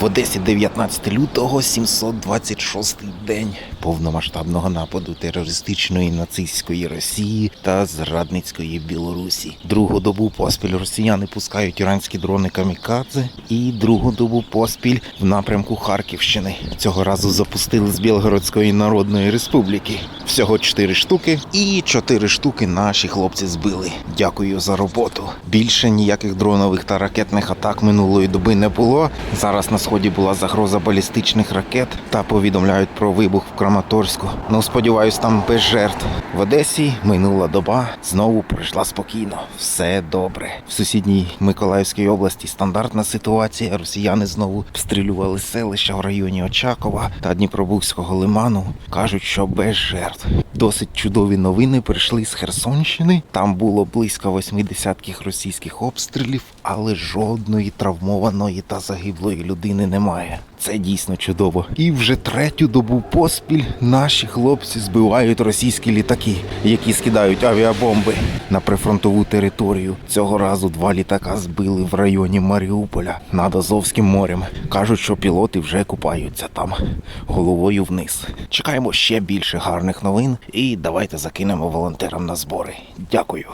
В Одесі 19 лютого 726 день повномасштабного нападу терористичної нацистської Росії та зрадницької Білорусі. Другу добу поспіль росіяни пускають іранські дрони камікадзе і другу добу поспіль в напрямку Харківщини. Цього разу запустили з Білгородської Народної Республіки. Всього 4 штуки, і 4 штуки наші хлопці збили. Дякую за роботу. Більше ніяких дронових та ракетних атак минулої доби не було. Зараз на сході була загроза балістичних ракет та повідомляють про вибух в Краматорську. Ну сподіваюсь, там без жертв. В Одесі минула доба знову пройшла спокійно. Все добре. В сусідній Миколаївській області стандартна ситуація. Росіяни знову обстрілювали селища в районі Очакова та Дніпробузького лиману. кажуть, що без жертв. Досить чудові новини прийшли з Херсонщини. Там було близько восьми десятків російських обстрілів, але жодної травмованої та загиблої людини немає. Це дійсно чудово. І вже третю добу поспіль наші хлопці збивають російські літаки, які скидають авіабомби на прифронтову територію. Цього разу два літака збили в районі Маріуполя над Азовським морем. Кажуть, що пілоти вже купаються там головою вниз. Чекаємо ще більше гарних новин і давайте закинемо волонтерам на збори. Дякую.